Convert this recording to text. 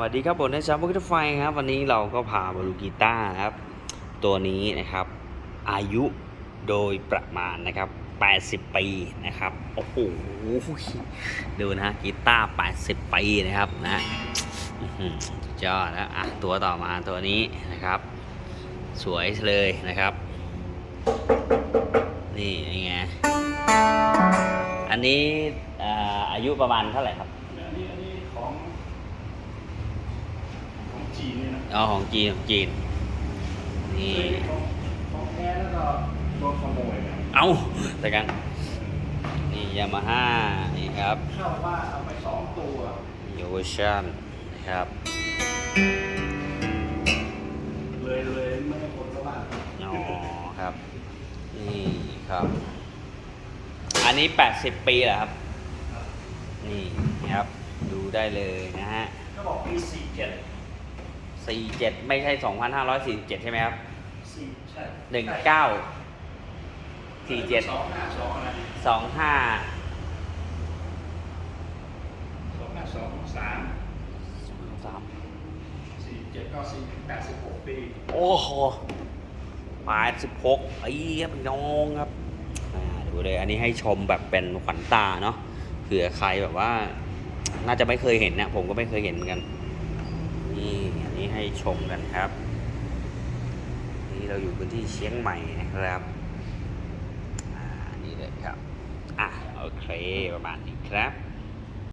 วัสดีครับผมในชาวพุทไฟครับ วันนี้เราก็พามาดูกีตาร์ครับ ตัวนี้นะครับ อายุโดยประมาณนะครับ 80 ปีนะครับ โอ้โห ดูนะกีตาร์ 80 ปีนะครับนะอื้อดแล้วอะตัวต่อมาตัวนี้นะครับ สวยเลยนะครับ นี่ยังไง อันนี้ออายุประมาณเท่าไหร่ครับ อันนี้อันนี้ของของจีน เนี่ยนะอ๋อของจีนของจีน นี่ของของแท้แล้วก็โดนขโมยนะเอาแต่กัน นี่ยามาฮ่านี่ครับเข้าว่าเอาไปสองตัวโยชันนะครับ เลยเลยไม่ให้คนเข้าบ้านอ๋อครับ นี่ครับ อันนี้ 80 ปีเหรอครับ นี่นะครับ ดูได้เลยนะฮะ ก็บอกปี สี่เจ็ด47ไม่ใช่2547ใช่ไหมครับสี่ใช่19 47สองห้าสองอะไรสองห้าสองห้าสองสามสามสี่เจ็ดก็สี่แปดสิบหกปี โอ้โหแปดสิบหกปีครับพี่น้องครับอ่าดูเลยอันนี้ให้ชมแบบเป็นขวัญตาเนาะเผื่อใครแบบว่า น่าจะไม่เคยเห็นนะผมก็ไม่เคยเห็นเหมือนกัน นี่อันนี้ให้ชมกันครับ นี่เราอยู่พื้นที่เชียงใหม่นะครับอ่านี่เลยครับ อะโอเคประมาณนี้ครับ